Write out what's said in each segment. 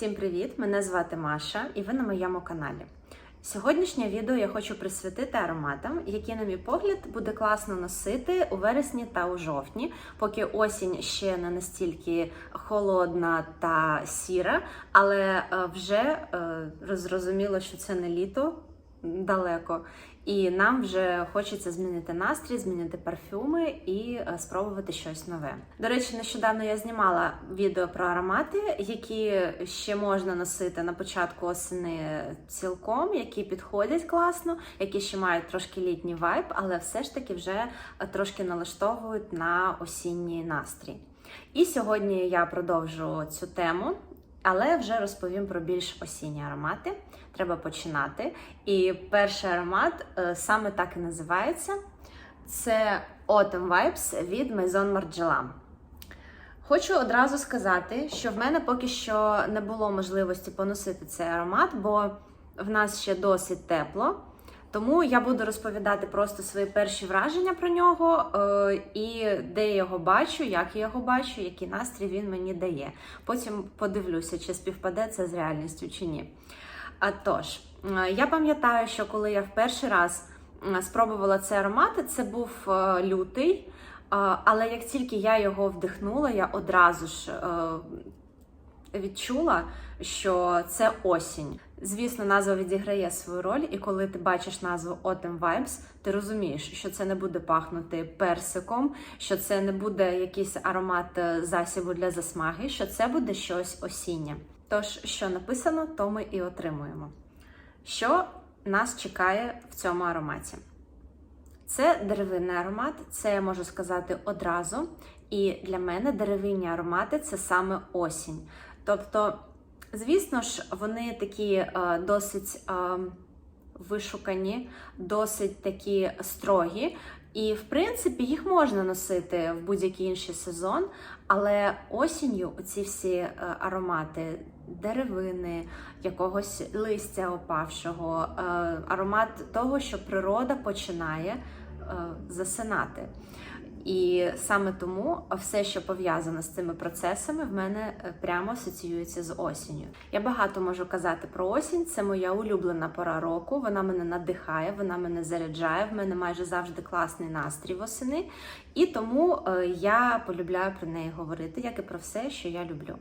Всім привіт! Мене звати Маша, і ви на моєму каналі. Сьогоднішнє відео я хочу присвятити ароматам, які, на мій погляд, буде класно носити у вересні та у жовтні, поки осінь ще не настільки холодна та сіра, але е, вже е, зрозуміло, що це не літо далеко. І нам вже хочеться змінити настрій, змінити парфюми і е, спробувати щось нове. До речі, нещодавно я знімала відео про аромати, які ще можна носити на початку осени цілком, які підходять класно, які ще мають трошки літній вайб, але все ж таки вже е, трошки налаштовують на осінній настрій. І сьогодні я продовжу цю тему. Але вже розповім про більш осінні аромати. Треба починати. І перший аромат е, саме так і називається: це Autumn Vibes від Maison Margiela. Хочу одразу сказати, що в мене поки що не було можливості поносити цей аромат, бо в нас ще досить тепло. Тому я буду розповідати просто свої перші враження про нього е, і де я його бачу, як я його бачу, який настрій він мені дає. Потім подивлюся, чи співпаде це з реальністю чи ні. А тож, е, я пам'ятаю, що коли я в перший раз спробувала цей аромат, це був е, лютий. Але як тільки я його вдихнула, я одразу ж відчула, що це осінь. Звісно, назва відіграє свою роль, і коли ти бачиш назву Autumn Vibes, ти розумієш, що це не буде пахнути персиком, що це не буде якийсь аромат е, засібу для засмаги, що це буде щось осіннє. Тож, що написано, то ми і отримуємо. Що нас чекає в цьому ароматі? Це деревинний аромат, це я можу сказати одразу. І для мене деревинні аромати це саме осінь. Тобто, звісно ж, вони такі е, досить е, вишукані, досить такі строгі. І, в принципі, їх можна носити в будь-який інший сезон, але осінню ці всі е, аромати деревини, якогось листя опавшого, аромат того, що природа починає засинати. І саме тому все, що пов'язано з цими процесами, в мене е, прямо асоціюється з осінню. Я багато можу казати про осінь. Це моя улюблена пора року. Вона мене надихає, вона мене заряджає. В мене майже завжди класний настрій восени. І тому е, я полюбляю про неї говорити, як і про все, що я люблю.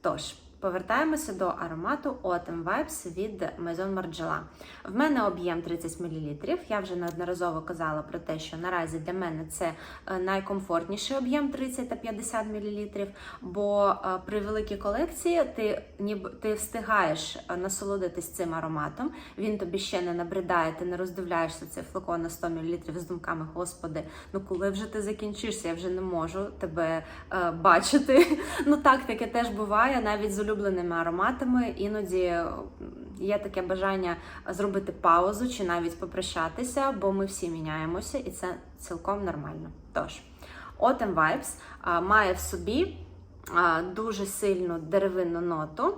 Тож. Повертаємося до аромату Autumn Vibes від Maison Margiela. В мене об'єм 30 мл. Я вже неодноразово казала про те, що наразі для мене це е, найкомфортніший об'єм 30 та 50 мл, бо е, при великій колекції ти ніби ти встигаєш е, насолодитись цим ароматом. Він тобі ще не набридає, ти не роздивляєшся цей флакон на 100 мл з думками, господи, ну коли вже ти закінчишся, я вже не можу тебе е, бачити. Ну так, таке теж буває, навіть з улюбленими ароматами. Іноді є таке бажання зробити паузу чи навіть попрощатися, бо ми всі міняємося, і це цілком нормально. Тож, Autumn Vibes має в собі дуже сильну деревинну ноту,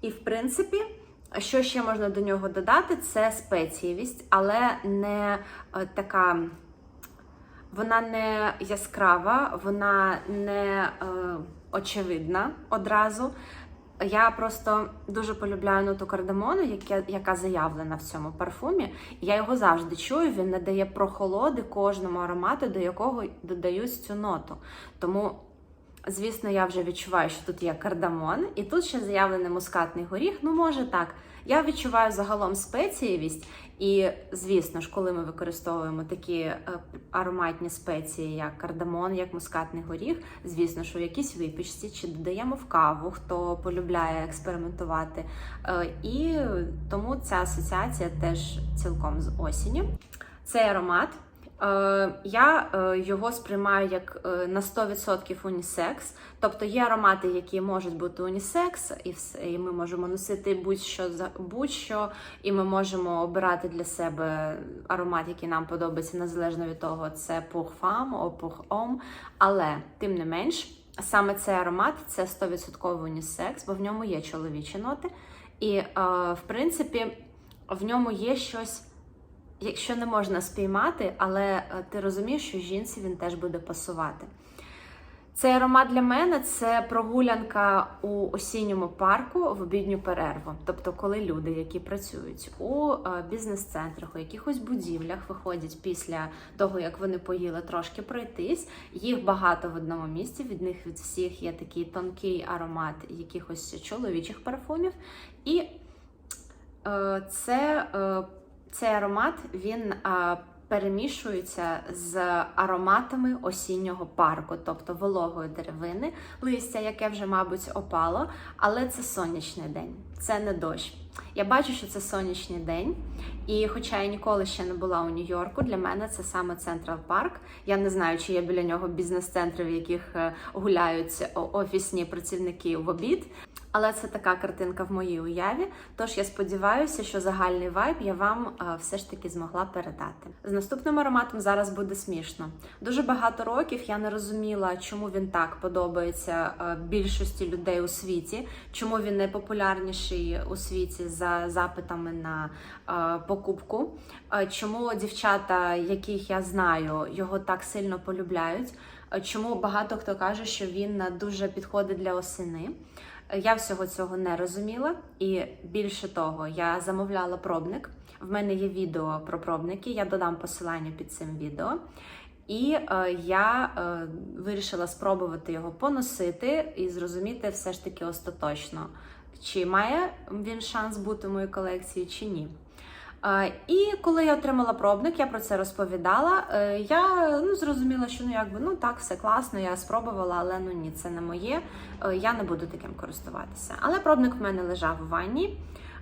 і, в принципі, що ще можна до нього додати, це спецієвість, але не така. Вона не яскрава, вона не е, очевидна одразу. Я просто дуже полюбляю ноту кардамону, яка, яка заявлена в цьому парфумі. Я його завжди чую. Він надає прохолоди кожному аромату, до якого додають цю ноту. Тому, звісно, я вже відчуваю, що тут є кардамон, і тут ще заявлений мускатний горіх. Ну, може так. Я відчуваю загалом спецієвість, і, звісно ж, коли ми використовуємо такі е, ароматні спеції, як кардамон, як мускатний горіх, звісно, що в якійсь випічці чи додаємо в каву, хто полюбляє експериментувати. Е, І тому ця асоціація теж цілком з осінню. Цей аромат. Е, Я е, його сприймаю як е, на 100% унісекс. Тобто є аромати, які можуть бути унісекс, і все, і ми можемо носити будь-що будь-що, і ми можемо обирати для себе аромат, який нам подобається, незалежно від того, це pour homme. Але тим не менш, саме цей аромат це 100% унісекс, бо в ньому є чоловічі ноти. І, в принципі, в ньому є щось. Якщо не можна спіймати, але е, ти розумієш, що жінці він теж буде пасувати. Цей аромат для мене це прогулянка у осінньому парку в обідню перерву. Тобто, коли люди, які працюють у е, бізнес-центрах, у якихось будівлях, виходять після того, як вони поїли трошки пройтись. Їх багато в одному місці. Від них від всіх є такий тонкий аромат якихось чоловічих парфумів. І е, це, цей аромат він. а, перемішується з ароматами осіннього парку, тобто вологої деревини, листя, яке вже, мабуть, опало, але це сонячний день, це не дощ. Я бачу, що це сонячний день, і хоча я ніколи ще не була у Нью-Йорку, для мене це саме Централ Парк. Я не знаю, чи є біля нього бізнес-центри, в яких е, гуляють офісні працівники в обід. Але це така картинка в моїй уяві. Тож я сподіваюся, що загальний вайб я вам е, все ж таки змогла передати. З наступним ароматом зараз буде смішно. Дуже багато років я не розуміла, чому він так подобається е, більшості людей у світі, чому він найпопулярніший у світі за запитами на е, покупку. Е, Чому дівчата, яких я знаю, його так сильно полюбляють. Чому багато хто каже, що він дуже підходить для осени. Я всього цього не розуміла, і більше того, я замовляла пробник. В мене є відео про пробники, я додам посилання під цим відео. І е, я е, вирішила спробувати його поносити і зрозуміти все ж таки остаточно, чи має він шанс бути в моїй колекції, чи ні. І коли я отримала пробник, я про це розповідала. е, Я ну, зрозуміла, що ну якби ну так, все класно, я спробувала, але ну ні, це не моє. е, Я не буду таким користуватися. Але пробник в мене лежав в ванні.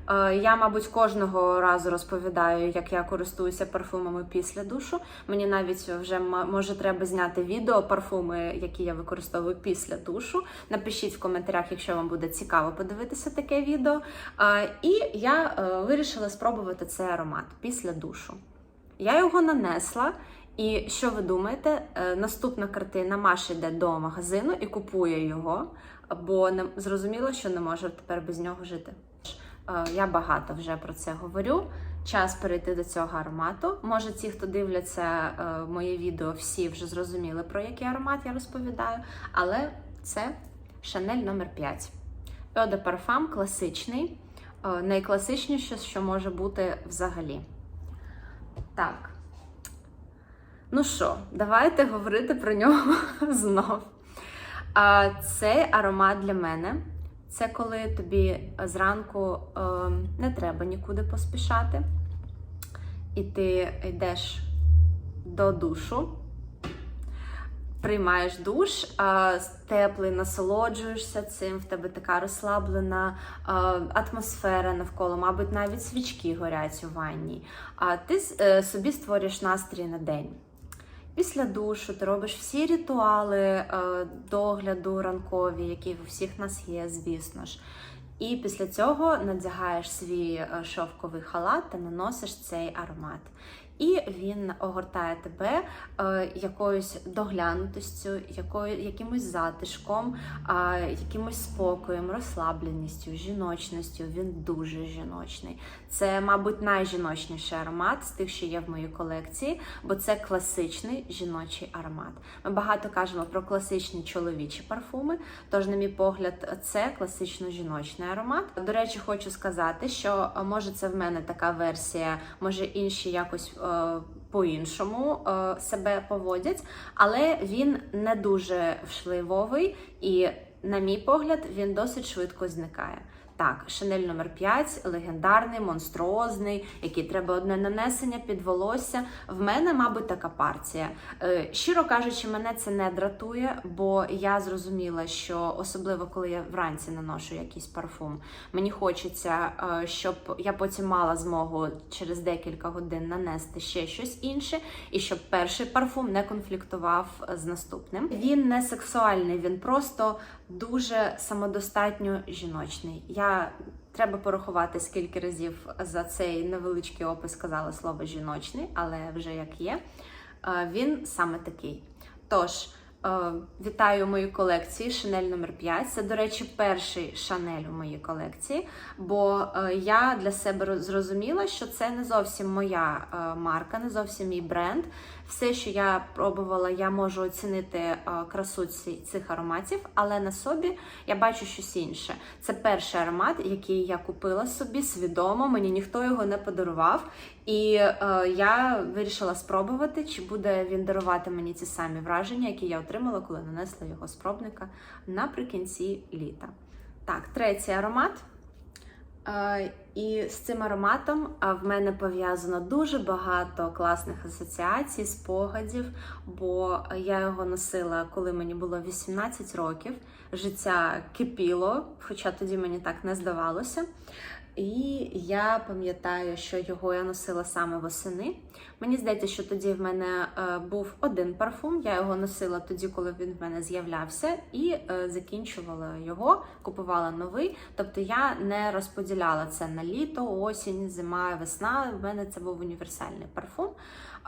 Е, Я, мабуть, кожного разу розповідаю, як я користуюся парфумами після душу. Мені навіть вже може треба зняти відео парфуми, які я використовую після душу. Напишіть в коментарях, якщо вам буде цікаво подивитися таке відео. Е, І я е, вирішила спробувати цей аромат після душу. Я його нанесла. І що ви думаєте? Наступна картина Маша йде до магазину і купує його, бо зрозуміло, що не може тепер без нього жити. Е, Я багато вже про це говорю. Час перейти до цього аромату. Може, ті, хто дивляться е, моє відео, всі вже зрозуміли, про який аромат я розповідаю. Але це Шанель номер 5 Eau de класичний, е, найкласичніше, що може бути взагалі. Так. Ну що, давайте говорити про нього знов. Цей аромат для мене це коли тобі зранку е, не треба нікуди поспішати, і ти йдеш до душу, приймаєш душ, е, теплий, насолоджуєшся цим, в тебе така розслаблена е, атмосфера навколо, мабуть, навіть свічки горять у ванні. А ти е, собі створюєш настрій на день. Після душу ти робиш всі ритуали е, догляду ранкові, які у всіх нас є, звісно ж. І після цього надягаєш свій е, шовковий халат та наносиш цей аромат. І він огортає тебе е, якоюсь доглянутостю, якою, якимось затишком, е, якимось спокоєм, розслабленістю, жіночністю. Він дуже жіночний. Це, мабуть, найжіночніший аромат з тих, що є в моїй колекції, бо це класичний жіночий аромат. Ми багато кажемо про класичні чоловічі парфуми. Тож, на мій погляд, це класично жіночний аромат. До речі, хочу сказати, що е, може це в мене така версія, може інші якось. Е, По-іншому е, себе поводять, але він не дуже вшливовий і, на мій погляд, він досить швидко зникає. Так, Шанель номер 5 легендарний, монструозний, який треба одне нанесення під волосся. В мене, мабуть, така партія. Е, щиро кажучи, мене це не дратує, бо я зрозуміла, що особливо коли я вранці наношу якийсь парфум, мені хочеться, е, щоб я потім мала змогу через декілька годин нанести ще щось інше, і щоб перший парфум не конфліктував з наступним. Він не сексуальний, він просто дуже самодостатньо жіночний. Я треба порахувати, скільки разів за цей невеличкий опис сказала слово жіночний, але вже як є. Е, Він саме такий. Тож, е, вітаю у моїй колекції Шанель номер 5 Це, до речі, перший Шанель у моїй колекції, бо е, я для себе зрозуміла, що це не зовсім моя марка, не зовсім мій бренд. Все, що я пробувала, я можу оцінити е, красу цих ароматів, але на собі я бачу щось інше. Це перший аромат, який я купила собі свідомо. Мені ніхто його не подарував. І е, я вирішила спробувати, чи буде він дарувати мені ті самі враження, які я отримала, коли нанесла його з пробника наприкінці літа. Так, третій аромат. І з цим ароматом в мене пов'язано дуже багато класних асоціацій, спогадів, бо я його носила, коли мені було 18 років. Життя кипіло, хоча тоді мені так не здавалося. І я пам'ятаю, що його я носила саме восени. Мені здається, що тоді в мене е, був один парфум. Я його носила тоді, коли він в мене з'являвся, і е, закінчувала його, купувала новий. Тобто я не розподіляла це на літо, осінь, зима, весна. В мене це був універсальний парфум.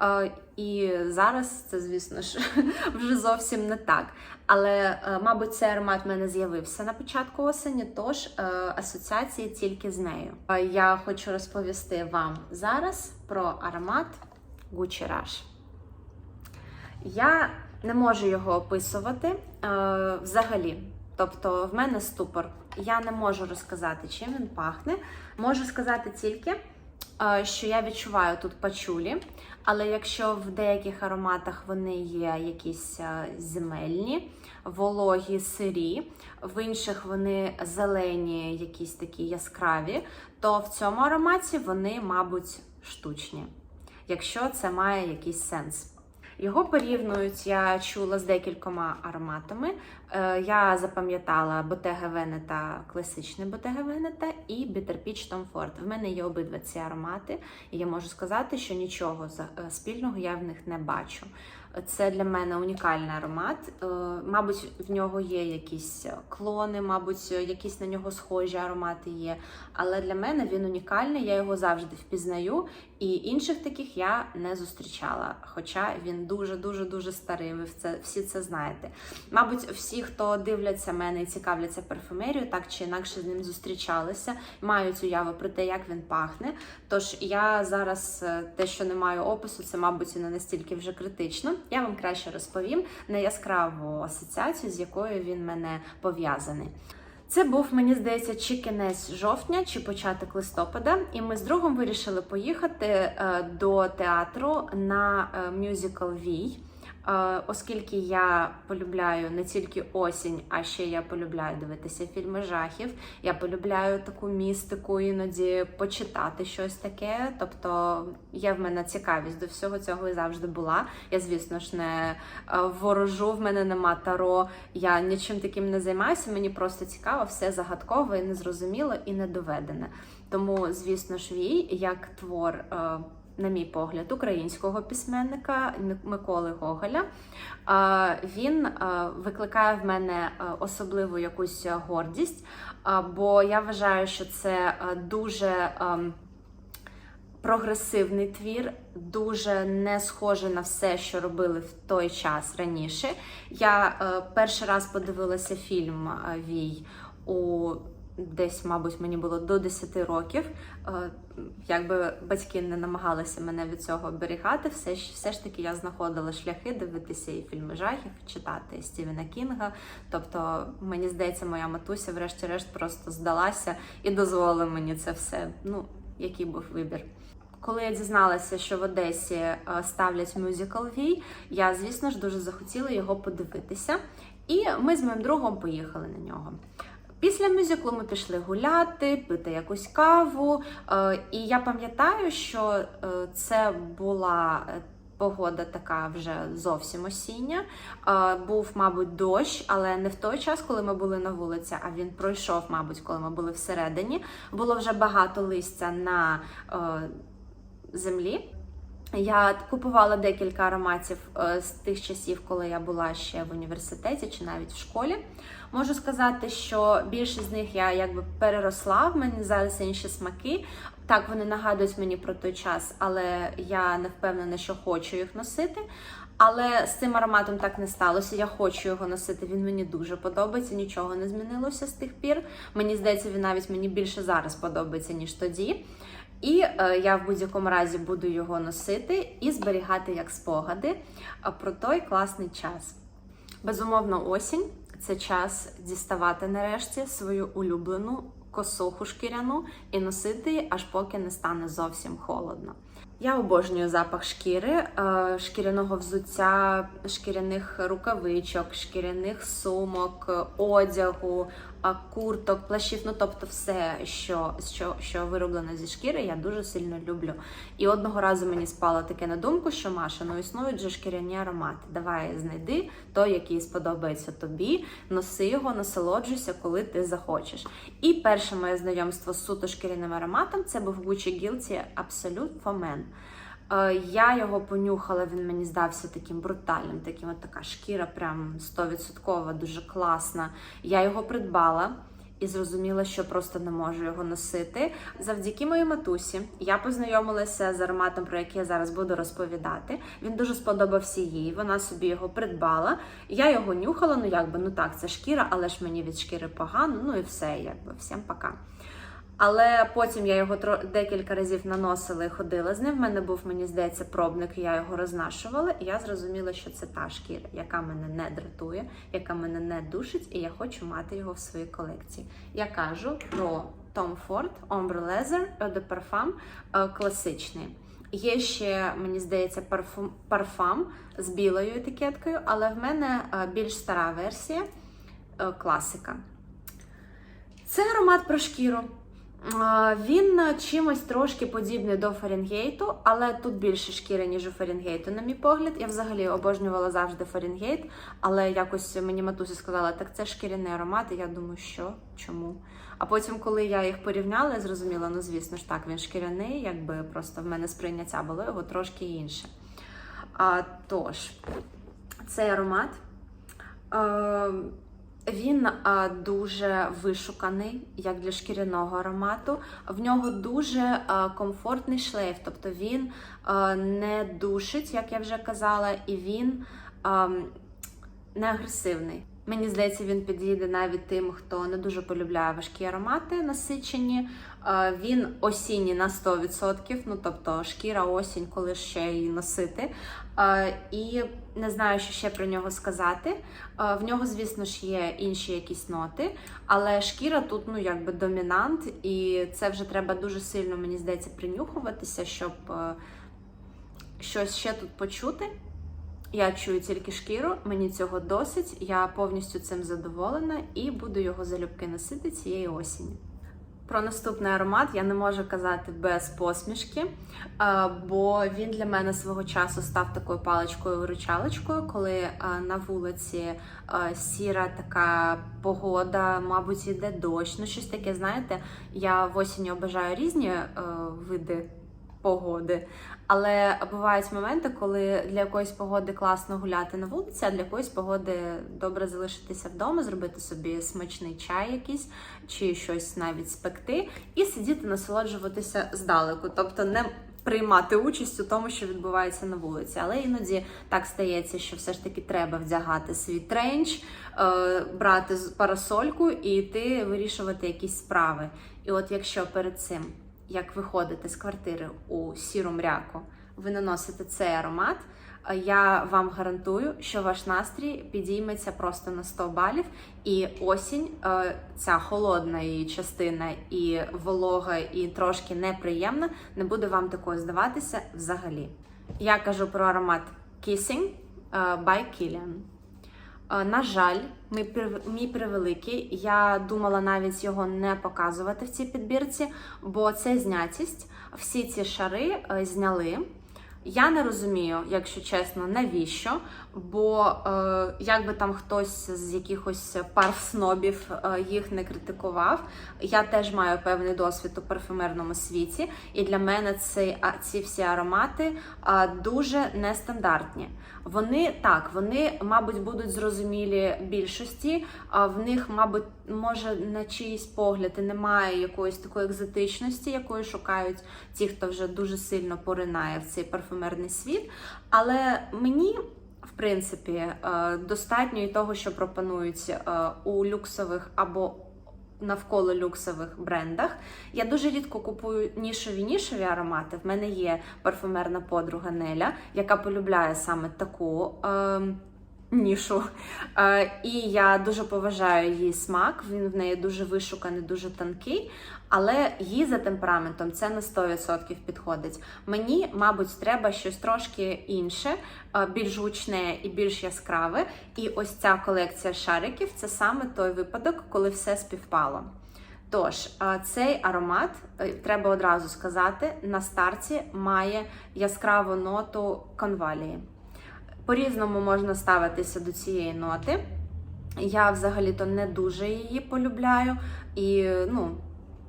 Е, і зараз це, звісно ж, вже зовсім не так. Але, мабуть, цей аромат в мене з'явився на початку осені, тож асоціації тільки з нею. Я хочу розповісти вам зараз про аромат Gucci Rush. Я не можу його описувати е, взагалі. Тобто, в мене ступор. Я не можу розказати, чим він пахне. Можу сказати тільки, е, що я відчуваю тут пачулі, але якщо в деяких ароматах вони є якісь е, земельні, вологі, сирі, в інших вони зелені, якісь такі яскраві, то в цьому ароматі вони, мабуть, штучні, якщо це має якийсь сенс. Його порівнюють, я чула з декількома ароматами. Е, Я запам'ятала Ботега Венета, класичний Ботега Венета і Бітерпіч Томфорд. В мене є обидва ці аромати, і я можу сказати, що нічого е, спільного я в них не бачу. Це для мене унікальний аромат. Е, Мабуть, в нього є якісь клони, мабуть, якісь на нього схожі аромати є. Але для мене він унікальний, я його завжди впізнаю. І інших таких я не зустрічала. Хоча він дуже дуже старий. Ви це всі це знаєте. Мабуть, всі, хто дивляться мене і цікавляться парфумерією, так чи інакше з ним зустрічалися, мають уяву про те, як він пахне. Тож я зараз е, те, що не маю опису, це мабуть не настільки вже критично. Я вам краще розповім на яскраву асоціацію, з якою він мене пов'язаний. Це був, мені здається, чи кінець жовтня, чи початок листопада, і ми з другом вирішили поїхати е, до театру на е, мюзикл Вій. Е, Оскільки я полюбляю не тільки осінь, а ще я полюбляю дивитися фільми жахів. Я полюбляю таку містику, іноді почитати щось таке. Тобто є в мене цікавість до всього цього і завжди була. Я, звісно ж, не е, ворожу, в мене нема таро. Я нічим таким не займаюся. Мені просто цікаво, все загадково і незрозуміло і недоведене. Тому, звісно ж, вій як твор. На мій погляд, українського письменника Миколи Гоголя. Він викликає в мене особливу якусь гордість, бо я вважаю, що це дуже ем, прогресивний твір, дуже не схоже на все, що робили в той час раніше. Я е, перший раз подивилася фільм е, Вій у десь, мабуть, мені було до 10 років. Е, Якби батьки не намагалися мене від цього оберігати, все ж все ж таки я знаходила шляхи дивитися і фільми жахів, читати Стівена Кінга. Тобто, мені здається, моя матуся, врешті-решт, просто здалася і дозволила мені це все. Ну, який був вибір. Коли я дізналася, що в Одесі е, ставлять мюзикл Вій, я, звісно ж, дуже захотіла його подивитися. І ми з моїм другом поїхали на нього. Після мюзиклу ми пішли гуляти, пити якусь каву. е, І я пам'ятаю, що е, це була е, погода така вже зовсім осіння. Був, мабуть, дощ, але не в той час, коли ми були на вулиці, а він пройшов, мабуть, коли ми були всередині. Було вже багато листя на землі. Я купувала декілька ароматів з тих часів, коли я була ще в університеті чи навіть в школі. Можу сказати, що більшість з них я якби переросла. В мене зараз інші смаки. Так, вони нагадують мені про той час, але я не впевнена, що хочу їх носити. Але з цим ароматом так не сталося. Я хочу його носити. Він мені дуже подобається. Нічого не змінилося з тих пір. Мені здається, він навіть мені більше зараз подобається ніж тоді. І е, я в будь-якому разі буду його носити і зберігати як спогади про той класний час. Безумовно, осінь це час діставати нарешті свою улюблену косуху шкіряну і носити її, аж поки не стане зовсім холодно. Я обожнюю запах шкіри, е, шкіряного взуття, шкіряних рукавичок, шкіряних сумок, одягу, курток, плащів. Ну тобто, все, що, що, що вироблено зі шкіри, я дуже сильно люблю. І одного разу мені спало таке на думку, що Маша, ну існують же шкіряні аромати. Давай знайди той, який сподобається тобі, носи його, насолоджуйся, коли ти захочеш. І перше моє знайомство з суто шкіряним ароматом це був Gucci Guilty Absolute for. Е, Я його понюхала, він мені здався таким брутальним, таким от така шкіра, прям 100%, дуже класна. Я його придбала і зрозуміла, що просто не можу його носити. Завдяки моїй матусі я познайомилася з ароматом, про який я зараз буду розповідати. Він дуже сподобався їй. Вона собі його придбала. Я його нюхала. Ну якби ну так, це шкіра, але ж мені від шкіри погано. Ну і все, якби всім пока. Але потім я його декілька разів наносила і ходила з ним. В мене був, мені здається, пробник, я його рознашувала, і я зрозуміла, що це та шкіра, яка мене не дратує, яка мене не душить, і я хочу мати його в своїй колекції. Я кажу про Tom Ford Ombre Leather Eau de Parfum е, класичний. Є ще, мені здається, парфум, парфам з білою етикеткою, але в мене е, більш стара версія е, класика. Це аромат про шкіру. А, Він е, чимось трошки подібний до Фаренгейту, але тут більше шкіри, ніж у Фаренгейту, на мій погляд. Я взагалі обожнювала завжди Фаренгейт, але якось мені матуся сказала, так це шкіряний аромат, і я думаю, що? Чому? А потім, коли я їх порівняла, я зрозуміла, ну звісно ж так, він шкіряний, якби просто в мене сприйняття було його трошки інше. А, Тож, цей аромат. Е, він а, дуже вишуканий, як для шкіряного аромату. В нього дуже а, комфортний шлейф, тобто він а, не душить, як я вже казала, і він а, не агресивний. Мені здається, він підійде навіть тим, хто не дуже полюбляє важкі аромати насичені. Е, Він осінній на 100%, ну тобто шкіра осінь, коли ще її носити. Е, І не знаю, що ще про нього сказати. Е, В нього, звісно ж, є інші якісь ноти, але шкіра тут ну якби домінант, і це вже треба дуже сильно, мені здається, принюхуватися, щоб е, щось ще тут почути. Я чую тільки шкіру, мені цього досить. Я повністю цим задоволена і буду його залюбки носити цієї осені. Про наступний аромат я не можу казати без посмішки, бо він для мене свого часу став такою паличкою-виручалочкою, коли на вулиці сіра така погода, мабуть, іде дощ. Ну, щось таке, знаєте, я в осінь обожаю різні види погоди. Але бувають моменти, коли для якоїсь погоди класно гуляти на вулиці, а для якоїсь погоди добре залишитися вдома, зробити собі смачний чай якийсь чи щось навіть спекти, і сидіти, насолоджуватися здалеку, тобто не приймати участь у тому, що відбувається на вулиці. Але іноді так стається, що все ж таки треба вдягати свій тренч, е, брати парасольку і йти вирішувати якісь справи. І от якщо перед цим як виходите з квартири у сіру мряку, ви наносите цей аромат. е, Я вам гарантую, що ваш настрій підійметься просто на 100 балів, і осінь, е, ця холодна її частина, і волога, і трошки неприємна, не буде вам такою здаватися взагалі. Я кажу про аромат Kissing е, by Kilian. На жаль, мій, прев- превеликий. Я думала навіть його не показувати в цій підбірці, бо це знятість. Всі ці шари е, зняли. Я не розумію, якщо чесно, навіщо. Бо е, якби там хтось з якихось парф-снобів е, їх не критикував, я теж маю певний досвід у парфюмерному світі, і для мене а, ці всі аромати а, дуже нестандартні. Вони так, вони, мабуть, будуть зрозумілі більшості. А в них, мабуть, може на чиїсь погляд і немає якоїсь такої екзотичності, якої шукають ті, хто вже дуже сильно поринає в цей парфюмерний світ. Але мені. В принципі, е, достатньо і того, що пропонують е, у люксових або навколо люксових брендах. Я дуже рідко купую нішові нішові аромати. В мене є парфумерна подруга Неля, яка полюбляє саме таку. Е, Нішу. Е, і я дуже поважаю її смак. Він в неї дуже вишуканий, дуже тонкий, але їй за темпераментом це на 100% підходить. Мені, мабуть, треба щось трошки інше, е, більш гучне і більш яскраве. І ось ця колекція шариків це саме той випадок, коли все співпало. Тож, цей аромат, е, треба одразу сказати, на старті має яскраву ноту конвалії. По-різному можна ставитися до цієї ноти. Я взагалі-то не дуже її полюбляю. І, ну,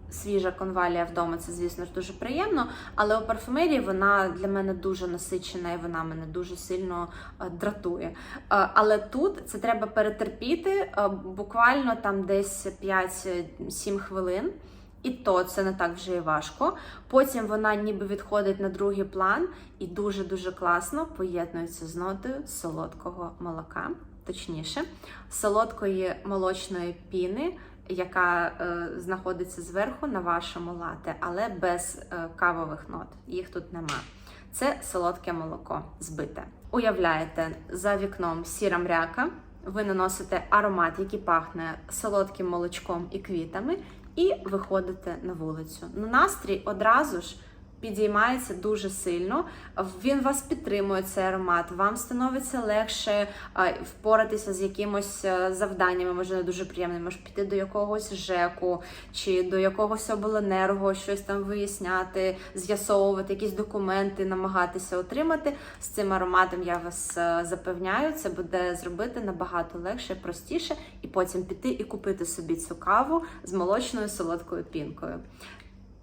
свіжа конвалія вдома це, звісно ж, дуже приємно. Але у парфумерії вона для мене дуже насичена і вона мене дуже сильно е, дратує. Е, Але тут це треба перетерпіти е, буквально там десь 5-7 хвилин. І то це не так вже і важко. Потім вона ніби відходить на другий план і дуже-дуже класно поєднується з нотою солодкого молока, точніше, солодкої молочної піни, яка е, знаходиться зверху на вашому лате, але без е, кавових нот. Їх тут нема. Це солодке молоко збите. Уявляєте, за вікном сіра мряка. Ви наносите аромат, який пахне солодким молочком і квітами, і виходите на вулицю. Ну, настрій одразу ж підіймається дуже сильно. Він вас підтримує цей аромат, вам становиться легше впоратися з якимось е, завданнями, може не дуже приємним, може піти до якогось ЖЕКу чи до якогось обленерго, щось там виясняти, з'ясовувати якісь документи, намагатися отримати. З цим ароматом я вас е, запевняю, це буде зробити набагато легше, простіше, і потім піти і купити собі цю каву з молочною солодкою пінкою.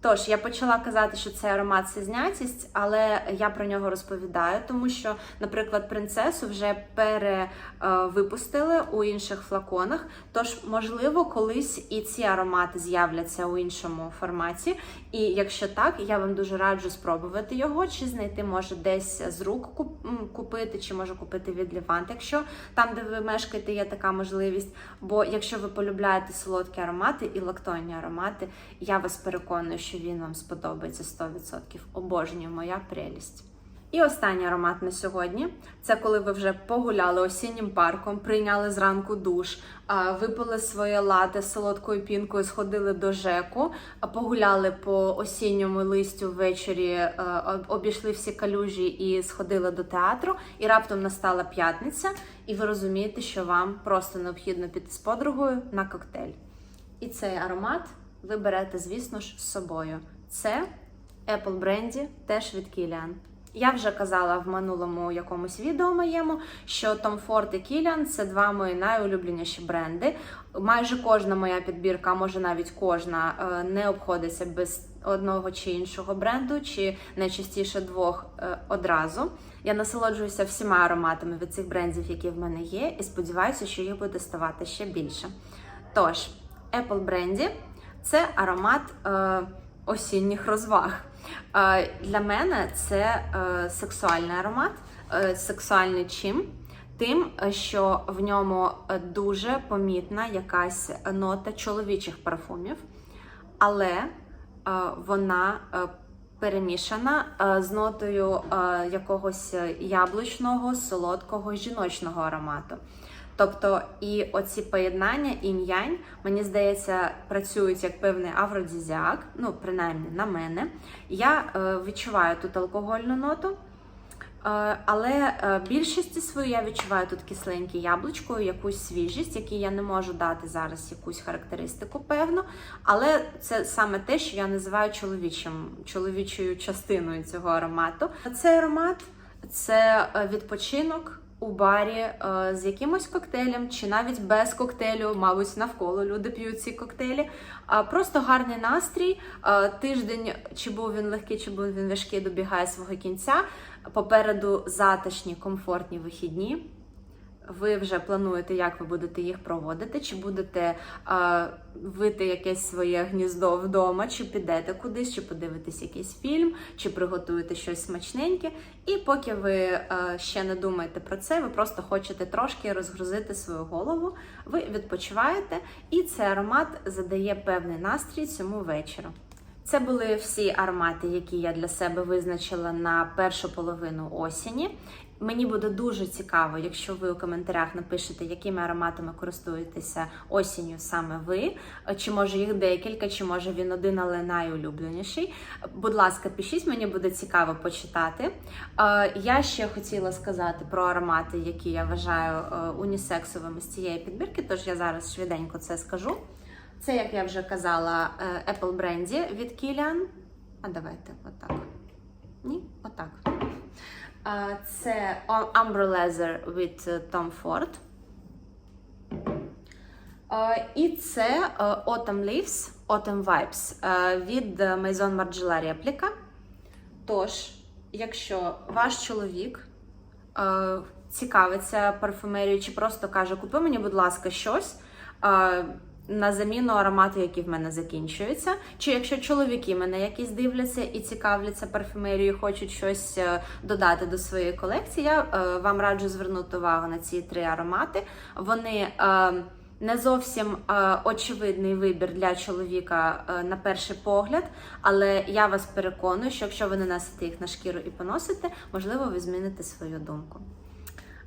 Тож, я почала казати, що це аромат це знятість, але я про нього розповідаю, тому що, наприклад, принцесу вже перевипустили у інших флаконах. Тож, можливо, колись і ці аромати з'являться у іншому форматі. І якщо так, я вам дуже раджу спробувати його, чи знайти може десь з рук купити, чи може купити від Лівант, якщо там, де ви мешкаєте, є така можливість. Бо якщо ви полюбляєте солодкі аромати і лактонні аромати, я вас переконую, що він вам сподобається 100%. Обожнюю моя прелість. І останній аромат на сьогодні це коли ви вже погуляли осіннім парком, прийняли зранку душ, випили своє лате з солодкою пінкою, сходили до ЖЕКу, погуляли по осінньому листю ввечері, е, обійшли всі калюжі і сходили до театру. І раптом настала п'ятниця, і ви розумієте, що вам просто необхідно піти з подругою на коктейль. І цей аромат ви берете, звісно ж, з собою. Це Apple Brandy, теж від Kilian. Я вже казала в минулому якомусь відео моєму, що Tom Ford і Kilian – це два мої найулюбленіші бренди. Майже кожна моя підбірка, а може навіть кожна, е, не обходиться без одного чи іншого бренду, чи найчастіше двох е, одразу. Я насолоджуюся всіма ароматами від цих брендів, які в мене є, і сподіваюся, що їх буде ставати ще більше. Тож, Apple Brandy – це аромат е, осінніх розваг. Е, для мене це е, сексуальний аромат, е, сексуальний чим? Тим, що в ньому дуже помітна якась нота чоловічих парфумів, але вона перемішана з нотою якогось яблучного, солодкого жіночного аромату. Тобто, і оці поєднання інь-янь, мені здається, працюють як певний афродізіак, ну, принаймні на мене. Я е, відчуваю тут алкогольну ноту. Е, Але е, більшості свою я відчуваю тут кисленьке яблучко, якусь свіжість, якій я не можу дати зараз якусь характеристику, певно. Але це саме те, що я називаю чоловічим, чоловічою частиною цього аромату. Цей аромат це е, відпочинок у барі е, з якимось коктейлем, чи навіть без коктейлю, мабуть, навколо люди п'ють ці коктейлі. А просто гарний настрій. Е, Тиждень, чи був він легкий, чи був він важкий, добігає свого кінця. Попереду затишні, комфортні вихідні. Ви вже плануєте, як ви будете їх проводити, чи будете е, вити якесь своє гніздо вдома, чи підете кудись, чи подивитесь якийсь фільм, чи приготуєте щось смачненьке. І поки ви е, ще не думаєте про це, ви просто хочете трошки розгрузити свою голову, ви відпочиваєте, і цей аромат задає певний настрій цьому вечору. Це були всі аромати, які я для себе визначила на першу половину осені. Мені буде дуже цікаво, якщо ви у коментарях напишете, якими ароматами користуєтеся осінню саме ви, чи може їх декілька, чи може він один, але найулюбленіший. Будь ласка, пишіть, мені буде цікаво почитати. Е, Я ще хотіла сказати про аромати, які я вважаю е, унісексовими з цієї підбірки, тож я зараз швиденько це скажу. Це, як я вже казала, е, Apple Brandy від Kilian. А давайте отак. Ні, отак. Е, Це Umber Leather від е, Tom Ford. І це Autumn Leaves, Autumn Vibes від Maison Margiela Replica. Тож, якщо ваш чоловік цікавиться парфумерією чи просто каже, купи мені, будь ласка, щось. На заміну аромату, які в мене закінчуються. Чи якщо чоловіки мене якісь дивляться і цікавляться парфюмерією, хочуть щось е, додати до своєї колекції, я е, вам раджу звернути увагу на ці три аромати. Вони е, не зовсім е, очевидний вибір для чоловіка е, на перший погляд, але я вас переконую, що якщо ви нанесете їх на шкіру і поносите, можливо, ви зміните свою думку.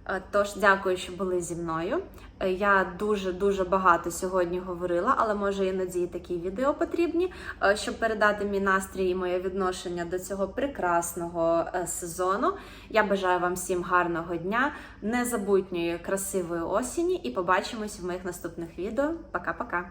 Е, Тож, дякую, що були зі мною. Е, Я дуже дуже багато сьогодні говорила, але може іноді і такі відео потрібні, е, щоб передати мій настрій і моє відношення до цього прекрасного сезону. Я бажаю вам всім гарного дня, незабутньої красивої осені і побачимось в моїх наступних відео. Пока-пока!